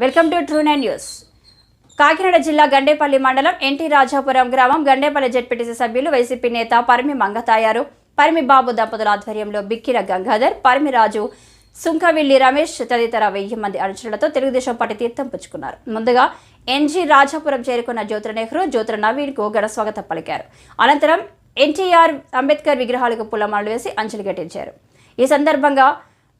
Welcome to true nine news. Kakinada జిల్లా గండేపల్లి మండలం NT Rajapuram గ్రామం గండేపల్లి జెడ్పీటీసీ సభ్యులు వైసీపీ నేత పరిమి మంగతాయారు. పరిమి బాబు దంపతుల ఆధ్వర్యంలో బిక్కిర గంగాధర్ పరిమి రాజు సుంకవిల్లి రమేష్ తదితర వెయ్యి మంది అనుచరులతో తెలుగుదేశం పార్టీ తీర్థం పుచ్చుకున్నారు. ముందుగా ఎన్జీ రాజాపురం చేరుకున్న జ్యోతుల నెహ్రూ జ్యోతుల నవీన్కు ఘన స్వాగతం పలికారు. అనంతరం ఎన్టీఆర్ అంబేద్కర్ విగ్రహాలకు పూలమాలలు వేసి అంజలి ఘటించారు. ఈ సందర్భంగా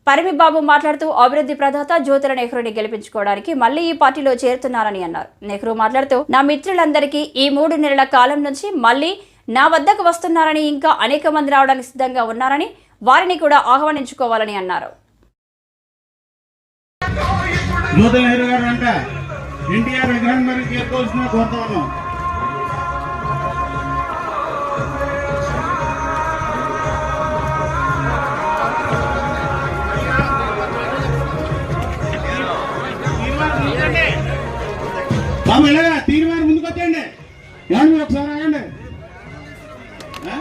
పరమిబాబు మాట్లాడుతూ అభివృద్ధి ప్రదాత జ్యోతుల నెహ్రూని గెలిపించుకోవడానికి మళ్ళీ ఈ పార్టీలో చేరుతున్నారని అన్నారు. నెహ్రూ మాట్లాడుతూ నా మిత్రులందరికీ ఈ మూడు నెలల కాలం నుంచి మళ్ళీ నా వద్దకు వస్తున్నారని ఇంకా అనేక మంది రావడానికి సిద్ధంగా ఉన్నారని వారిని కూడా ఆహ్వానించుకోవాలని అన్నారు. జ్యోతి నెహ్రూ గారు ఎన్టీఆర్ విగ్రహం ఏమండి మీరు ఒకసారి ఆగండి ఆ?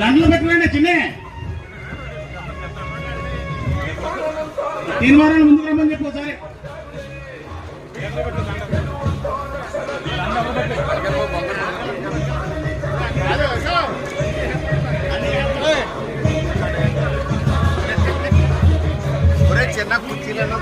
దండలు పెట్టుకోండి చిన్నే. తీర్మానాలు ముందుకు రమ్మని చెప్పు ఒకసారి. చిన్న కుర్చీలన్నా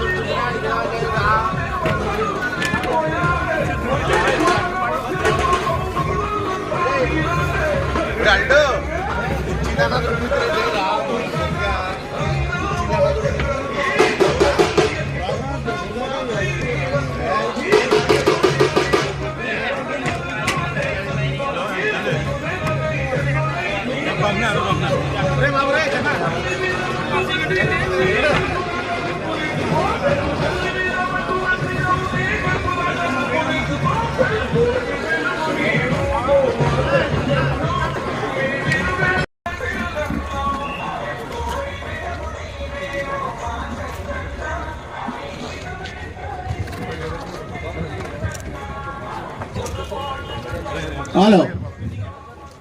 హలో.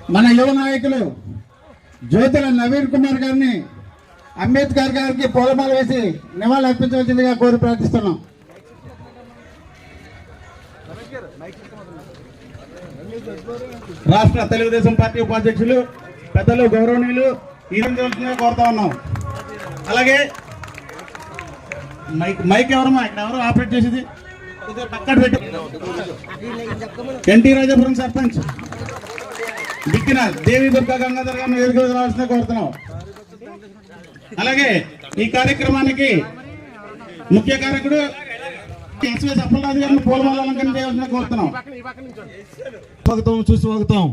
మన యువ నాయకులు జ్యోతుల నవీన్ కుమార్ గారిని అంబేద్కర్ గారికి పూలమాల వేసి నివాళులు అర్పించవలసిందిగా కోరి ప్రార్థిస్తున్నాం. రాష్ట్ర తెలుగుదేశం పార్టీ ఉపాధ్యక్షులు పెద్దలు గౌరవనీయులు ఈరోజు కోరుతా ఉన్నాం. అలాగే మైక్ మైక్ ఎవరమ్మా? ఇక్కడ ఎవరు ఆపరేట్ చేసేది? పక్కన పెట్టి. ఎన్టీ రాజాపురం సర్పంచ్. దిక్కిన దేవి దుర్గా గంగాధర్ గారిని వేదిక రావాల్సిన కోరుతున్నాం. అలాగే ఈ కార్యక్రమానికి ముఖ్య కారకుడు ఎస్వై సఫలరాజు గారిని పూలమాల అలంకరణ చేయాల్సిన కోరుతున్నాం. స్వాగతం సుస్వాగతం